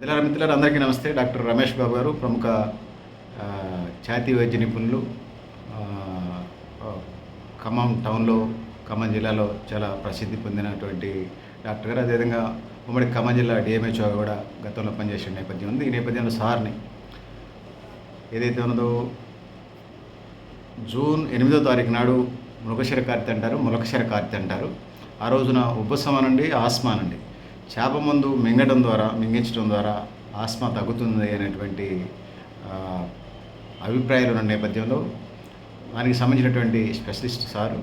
మిత్రులారా మిత్రులారు అందరికీ నమస్తే. డాక్టర్ రమేష్ బాబు గారు ప్రముఖ ఛాతీ వైద్య నిపుణులు. ఖమ్మం టౌన్లో ఖమ్మం జిల్లాలో చాలా ప్రసిద్ధి పొందినటువంటి డాక్టర్ గారు. అదేవిధంగా ఉమ్మడి ఖమ్మం జిల్లా డిఎంహెచ్ఓ కూడా గతంలో పనిచేసిన నేపథ్యం ఉంది. ఈ నేపథ్యంలో సార్ని ఏదైతే ఉన్నదో జూన్ ఎనిమిదో తారీఖు నాడు మృగశిర కార్తె అంటారు ములకశిర కార్తె అంటారు. ఆ రోజున ఉపశమ నుండి ఆస్మా నుండి చేప మందు మింగడం ద్వారా మింగించడం ద్వారా ఆస్మా తగ్గుతుంది అనేటువంటి అభిప్రాయాలు ఉన్న నేపథ్యంలో దానికి సంబంధించినటువంటి స్పెషలిస్ట్ సారు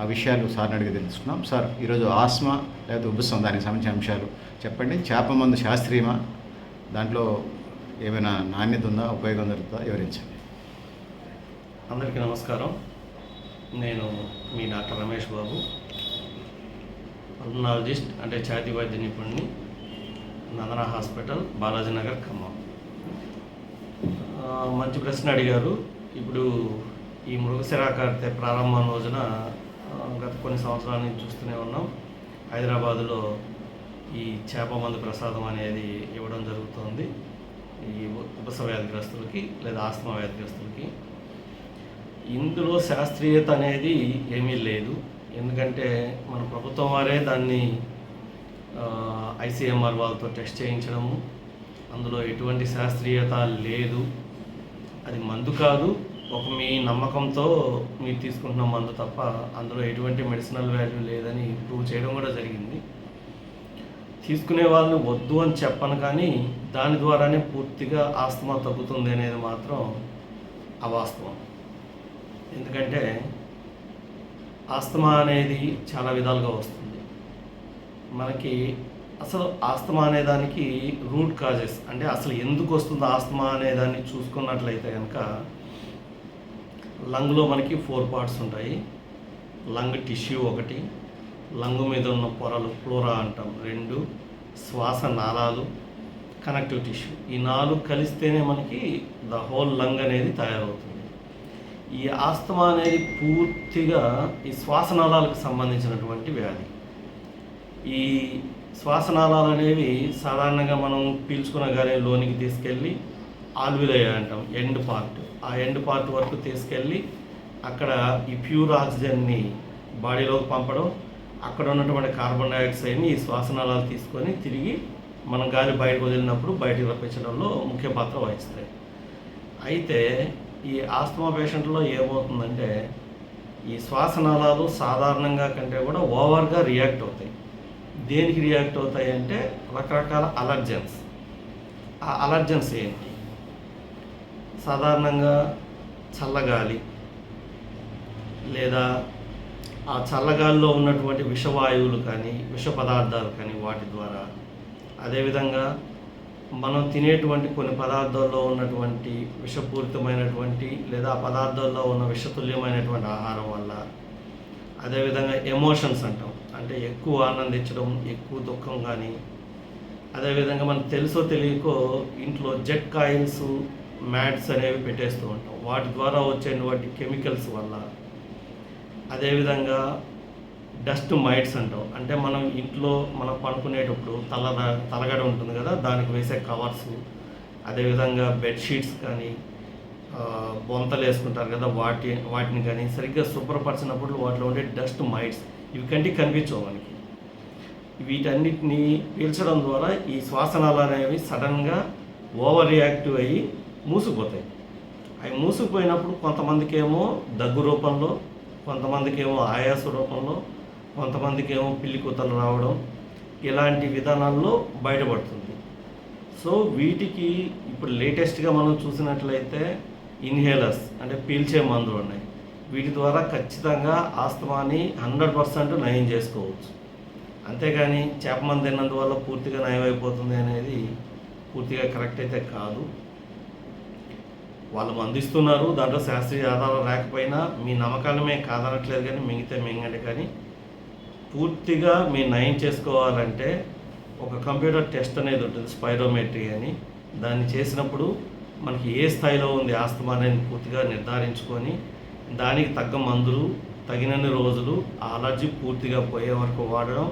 ఆ విషయాలు సార్ని అడిగి తెలుసుకున్నాం. సార్ ఈరోజు ఆస్మా లేదా ఉబ్బసం దానికి సంబంధించిన అంశాలు చెప్పండి. చేప మందు శాస్త్రీయమా? దాంట్లో ఏమైనా నాణ్యత ఉందా? ఉపయోగం దొరుకుతుందా వివరించండి. అందరికీ నమస్కారం. నేను మీ డాక్టర్ రమేష్ బాబు. పల్మనాలజిస్ట్ అంటే ఛాతి వైద్య నిపుణుని నందన హాస్పిటల్ బాలాజీ నగర్ ఖమ్మం. మంచి ప్రశ్న అడిగారు. ఇప్పుడు ఈ మృగశిరాకార్తె ప్రారంభం రోజున గత కొన్ని సంవత్సరాల నుంచి చూస్తూనే ఉన్నాం. హైదరాబాదులో ఈ చేప మందు ప్రసాదం అనేది ఇవ్వడం జరుగుతుంది. ఈ ఉపస వ్యాధిగ్రస్తులకి లేదా ఆస్తమా వ్యాధిగ్రస్తులకి. ఇందులో శాస్త్రీయత అనేది ఏమీ లేదు. ఎందుకంటే మన ప్రభుత్వం వారే దాన్ని ఐసీఎంఆర్ వాళ్ళతో టెస్ట్ చేయించడము. అందులో ఎటువంటి శాస్త్రీయత లేదు. అది మందు కాదు ఒక మీ నమ్మకంతో మీరు తీసుకుంటున్న మందు తప్ప అందులో ఎటువంటి మెడిసినల్ వాల్యూ లేదని ప్రూవ్ చేయడం కూడా జరిగింది. తీసుకునే వాళ్ళు వద్దు అని చెప్పను కానీ దాని ద్వారానే పూర్తిగా ఆస్తమా తగ్గుతుంది అనేది మాత్రం అవాస్తవం. ఎందుకంటే ఆస్తమా అనేది చాలా విధాలుగా వస్తుంది. మనకి అసలు ఆస్తమా అనేదానికి రూట్ కాజెస్ అంటే అసలు ఎందుకు వస్తుంది ఆస్తమా అనే దాన్ని చూసుకున్నట్లయితే కనుక లంగ్లో మనకి ఫోర్ పార్ట్స్ ఉంటాయి. లంగ్ టిష్యూ ఒకటి లంగ్ మీద ఉన్న పొరలు ఫ్లోరా అంటాం రెండు శ్వాస నాళాలు కనెక్టివ్ టిష్యూ. ఈ నాలుగు కలిస్తేనే మనకి ద హోల్ లంగ్ అనేది తయారవుతుంది. ఈ ఆస్తమా అనేది పూర్తిగా ఈ శ్వాసనాళాలకు సంబంధించినటువంటి వ్యాధి. ఈ శ్వాసనాళాలు అనేవి సాధారణంగా మనం పీల్చుకున్న గాలి లోనికి తీసుకెళ్ళి ఆల్విలయ అంటాం ఎండ్ పార్ట్. ఆ ఎండ్ పార్ట్ వరకు తీసుకెళ్ళి అక్కడ ఈ ప్యూర్ ఆక్సిజన్ని బాడీలోకి పంపడం అక్కడ ఉన్నటువంటి కార్బన్ డైఆక్సైడ్ని ఈ శ్వాసనాళాలు తీసుకొని తిరిగి మనం గాలి బయటకు వదిలినప్పుడు బయటకు రప్పించడంలో ముఖ్య పాత్ర వహిస్తాయి. అయితే ఈ ఆస్తమా పేషెంట్లో ఏమవుతుందంటే ఈ శ్వాసనాళాలు సాధారణంగా కంటే కూడా ఓవర్గా రియాక్ట్ అవుతాయి. దేనికి రియాక్ట్ అవుతాయి అంటే రకరకాల అలర్జెన్స్. ఆ అలర్జెన్స్ ఏంటి? సాధారణంగా చల్లగాలి లేదా ఆ చల్లగాలిలో ఉన్నటువంటి విషవాయువులు కానీ విష పదార్థాలు కానీ వాటి ద్వారా. అదేవిధంగా మనం తినేటువంటి కొన్ని పదార్థాల్లో ఉన్నటువంటి విషపూరితమైనటువంటి లేదా పదార్థాల్లో ఉన్న విషతుల్యమైనటువంటి ఆహారం వల్ల అదేవిధంగా ఎమోషన్స్ అంటాం. అంటే ఎక్కువ ఆనందించడం ఎక్కువ దుఃఖం కానీ అదేవిధంగా మనకు తెలుసో తెలియకో ఇంట్లో జెట్ కాయిల్స్ మ్యాట్స్ అనేవి పెట్టేస్తూ ఉంటాం. వాటి ద్వారా వచ్చేటువంటి కెమికల్స్ వల్ల. అదేవిధంగా డస్ట్ మైట్స్ అంటాం. అంటే మనం ఇంట్లో మనం పడుకునేటప్పుడు తల తలగడ ఉంటుంది కదా దానికి వేసే కవర్స్. అదేవిధంగా బెడ్షీట్స్ కానీ బొంతలు వేసుకుంటారు కదా వాటి వాటిని కానీ సరిగ్గా శుభ్రపరిచినప్పుడు వాటిలో ఉండే డస్ట్ మైట్స్ ఇవి కంటికి కనిపించవు మనకి. వీటన్నిటిని పీల్చడం ద్వారా ఈ శ్వాసనాలు అనేవి సడన్గా ఓవర్ రియాక్టివ్ అయ్యి మూసుకుపోతాయి. అవి మూసుకుపోయినప్పుడు కొంతమందికి ఏమో దగ్గు రూపంలో కొంతమందికి ఏమో ఆయాస రూపంలో కొంతమందికి ఏమో పిల్లి కూతలు రావడం ఇలాంటి విధానాల్లో బయటపడుతుంది. సో వీటికి ఇప్పుడు లేటెస్ట్గా మనం చూసినట్లయితే ఇన్హేలర్స్ అంటే పీల్చే మందులు ఉన్నాయి. వీటి ద్వారా ఖచ్చితంగా ఆస్తమాని హండ్రెడ్ పర్సెంట్ నయం చేసుకోవచ్చు. అంతేగాని చేప మందు తిన్నందువల్ల పూర్తిగా నయం అయిపోతుంది అనేది పూర్తిగా కరెక్ట్ అయితే కాదు. వాళ్ళు అందిస్తున్నారు దాంట్లో శాస్త్రీయ ఆధారం లేకపోయినా మీ నమ్మకాలమే మేము కాదనట్లేదు కానీ మింగితే మింగండి కానీ పూర్తిగా మీరు నయం చేసుకోవాలంటే ఒక కంప్యూటర్ టెస్ట్ అనేది ఉంటుంది స్పైరోమెట్రీ అని. దాన్ని చేసినప్పుడు మనకి ఏ స్థాయిలో ఉంది ఆస్తమా అనేది పూర్తిగా నిర్ధారించుకొని దానికి తగ్గ మందులు తగినన్ని రోజులు ఆ అలర్జీ పూర్తిగా పోయే వరకు వాడడం.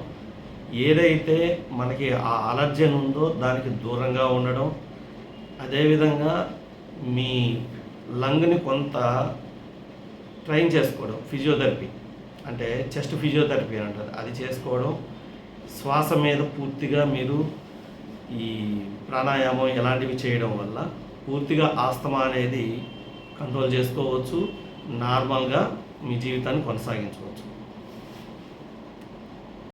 ఏదైతే మనకి ఆ అలర్జన్ ఉందో దానికి దూరంగా ఉండడం. అదేవిధంగా మీ లంగ్ని కొంత ట్రైన్ చేసుకోవడం ఫిజియోథెరపీ. అంటే చెస్ట్ ఫిజియోథెరపీ అని అంటారు. అది చేసుకోవడం శ్వాస మీద పూర్తిగా మీరు ఈ ప్రాణాయామం ఇలాంటివి చేయడం వల్ల పూర్తిగా ఆస్తమా అనేది కంట్రోల్ చేసుకోవచ్చు. నార్మల్గా మీ జీవితాన్ని కొనసాగించవచ్చు.